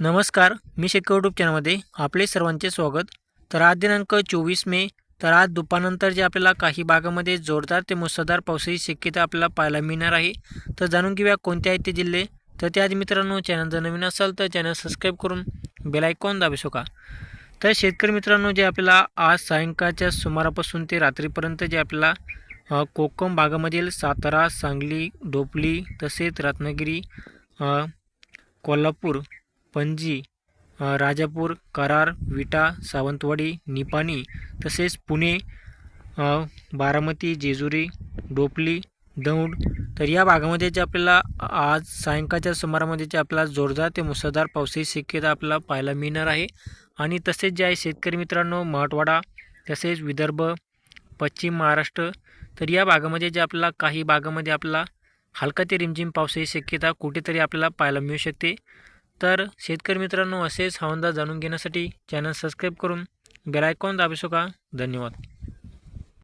नमस्कार मी शेतकरी यूट्यूब चॅनलमध्ये आपले सर्वांचे स्वागत. तर आज दिनांक चोवीस मे तर आज दुपारनंतर जे आपल्याला काही भागामध्ये जोरदार ते मुसळधार पावसाची शक्यता आपल्याला पाहायला मिळणार आहे तर जाणून घेऊया कोणते आहेत ते जिल्हे. तर त्याआधी मित्रांनो चॅनल जर नवीन असाल तर चॅनल सबस्क्राईब करून बेलायकॉन दाबू शका तर शेतकरी मित्रांनो जे आपल्याला आज सायंकाळच्या सुमारापासून ते रात्रीपर्यंत जे आपल्याला कोकम भागामधील सातारा सांगली डोपली तसेच रत्नागिरी कोल्हापूर पणजी राजापूर करार विटा सावंतवाडी निपाणी तसेच पुणे बारामती जेजुरी डोपली दौंड. तर या भागामध्ये जे आपल्याला आज सायंकाळच्या सुमारामध्ये जे आपल्याला जोरदार ते मुसळधार पावसाची शक्यता आपल्याला पाहायला मिळणार आहे. आणि तसेच जे आहे शेतकरी मित्रांनो मराठवाडा तसेच विदर्भ पश्चिम महाराष्ट्र तर या भागामध्ये जे आपल्याला काही भागामध्ये आपल्याला हलका ते रिमझिम पावसाची शक्यता कुठेतरी आपल्याला पाहायला मिळू शकते. तर शेतकरी मित्रांनो असेच हवामान जाणून घेण्यासाठी चॅनल सबस्क्राईब करून बेलायकॉन दाबू शका धन्यवाद.